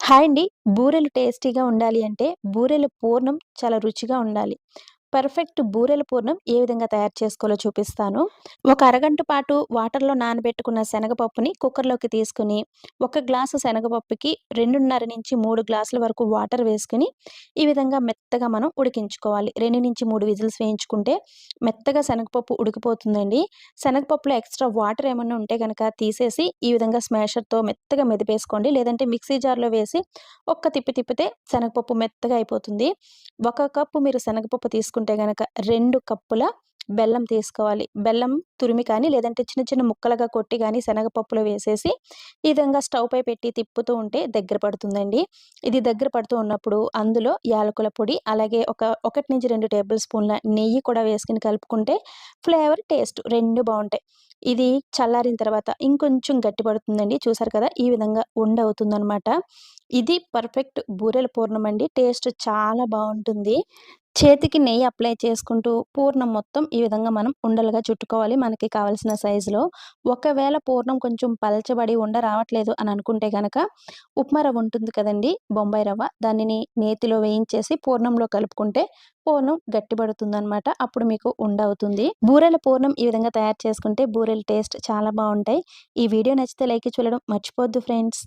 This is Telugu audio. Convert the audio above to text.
హాయ్ అండి. బూరెలు టేస్టీగా ఉండాలి అంటే బూరెల పూర్ణం చాలా రుచిగా ఉండాలి. పర్ఫెక్ట్ బూరెల పూర్ణం ఏ విధంగా తయారు చేసుకోవాలో చూపిస్తాను. ఒక అరగంట పాటు వాటర్లో నానబెట్టుకున్న శనగపప్పుని కుక్కర్లోకి తీసుకుని ఒక గ్లాసు శనగపప్పుకి రెండున్నర నుంచి మూడు గ్లాసుల వరకు వాటర్ వేసుకుని ఈ విధంగా మెత్తగా మనం ఉడికించుకోవాలి. రెండు నుంచి మూడు విజిల్స్ వేయించుకుంటే మెత్తగా శనగపప్పు ఉడికిపోతుందండి. శనగపప్పులో ఎక్స్ట్రా వాటర్ ఏమన్నా ఉంటే కనుక తీసేసి ఈ విధంగా స్మాషర్తో మెత్తగా మెదిపేసుకోండి. లేదంటే మిక్సీ జార్లో వేసి ఒక్క తిప్పి తిప్పితే శనగపప్పు మెత్తగా అయిపోతుంది. ఒక కప్పు మీరు శనగపప్పు తీసుకుంటే కనుక రెండు కప్పుల బెల్లం తీసుకోవాలి. బెల్లం తురిమి కానీ లేదంటే చిన్న చిన్న ముక్కలుగా కొట్టి కానీ శనగపప్పులో వేసేసి ఈ విధంగా స్టవ్ పై పెట్టి తిప్పుతూ ఉంటే దగ్గర పడుతుందండి. ఇది దగ్గర పడుతూ ఉన్నప్పుడు అందులో యాలకుల పొడి అలాగే ఒక ఒకటి నుంచి రెండు టేబుల్ స్పూన్ల నెయ్యి కూడా వేసుకుని కలుపుకుంటే ఫ్లేవర్ టేస్ట్ రెండు బాగుంటాయి. ఇది చల్లారిన తర్వాత ఇంకొంచెం గట్టి పడుతుందండి. చూసారు కదా ఈ విధంగా ఉండవుతుందనమాట ఇది పర్ఫెక్ట్ బూరెల పూర్ణం అండి టేస్ట్ చాలా బాగుంటుంది. చేతికి నెయ్యి అప్లై చేసుకుంటూ పూర్ణం మొత్తం ఈ విధంగా మనం ఉండలుగా చుట్టుకోవాలి. మనకి కావాల్సిన సైజులో ఒకవేళ పూర్ణం కొంచెం పలచబడి ఉండ రావట్లేదు అని అనుకుంటే కనుక ఉప్మా రవ్వ ఉంటుంది కదండి బొంబాయి రవ్వ. దానిని నేతిలో వేయించేసి పూర్ణంలో కలుపుకుంటే పూర్ణం గట్టిపడుతుంది అనమాట అప్పుడు మీకు ఉండవుతుంది బూరెల పూర్ణం ఈ విధంగా తయారు చేసుకుంటే బూరెల టేస్ట్ చాలా బాగుంటాయి. ఈ వీడియో నచ్చితే లైక్ చూడడం మర్చిపోద్దు ఫ్రెండ్స్.